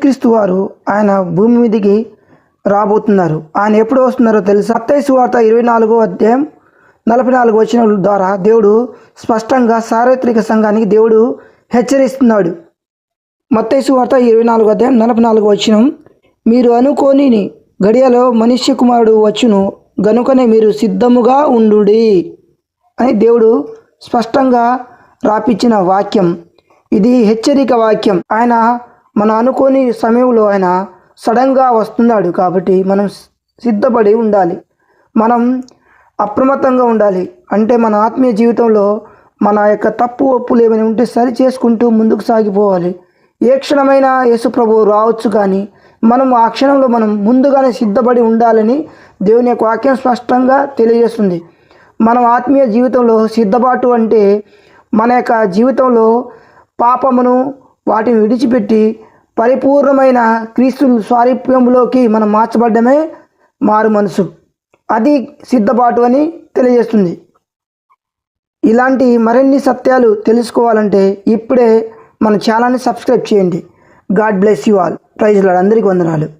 యేసుక్రీస్తు వారు ఆయన భూమి మీదకి రాబోతున్నారు. ఆయన ఎప్పుడు వస్తున్నారో తెలుసు? సత్తైసు వార్త ఇరవై నాలుగో అధ్యాయం నలభై నాలుగు వచ్చిన ద్వారా దేవుడు స్పష్టంగా సార్వత్రిక సంఘానికి దేవుడు హెచ్చరిస్తున్నాడు. మత్తైసు వార్త ఇరవై నాలుగు అధ్యాయం నలభై నాలుగు వచ్చిన మీరు అనుకోని గడియలో మనుష్య కుమారుడు వచ్చును గనుకనే మీరు సిద్ధముగా ఉండుడి అని దేవుడు స్పష్టంగా రాపిచ్చిన వాక్యం. ఇది హెచ్చరిక వాక్యం. ఆయన మన అనుకోని సమయంలో ఆయన సడన్గా వస్తున్నాడు కాబట్టి మనం సిద్ధపడి ఉండాలి. మనం అప్రమత్తంగా ఉండాలి. అంటే మన ఆత్మీయ జీవితంలో మన యొక్క తప్పు ఒప్పులు ఏమైనా ఉంటే సరి చేసుకుంటూ ముందుకు సాగిపోవాలి. ఏ క్షణమైన యేసుప్రభు రావచ్చు కానీ మనం ఆ క్షణంలో మనం ముందుగానే సిద్ధపడి ఉండాలని దేవుని యొక్క వాక్యం స్పష్టంగా తెలియజేస్తుంది. మనం ఆత్మీయ జీవితంలో సిద్ధపాటు అంటే మన యొక్క జీవితంలో పాపమును వాటిని విడిచిపెట్టి పరిపూర్ణమైన క్రీస్తు స్వారూప్యంలోకి మనం మార్చబడ్డమే మారు మనసు. అది సిద్ధపాటు అని తెలియజేస్తుంది. ఇలాంటి మరిన్ని సత్యాలు తెలుసుకోవాలంటే ఇప్పుడే మన ఛానల్ని సబ్స్క్రైబ్ చేయండి. God bless you all. Praise lord అందరికీ వందనాలు.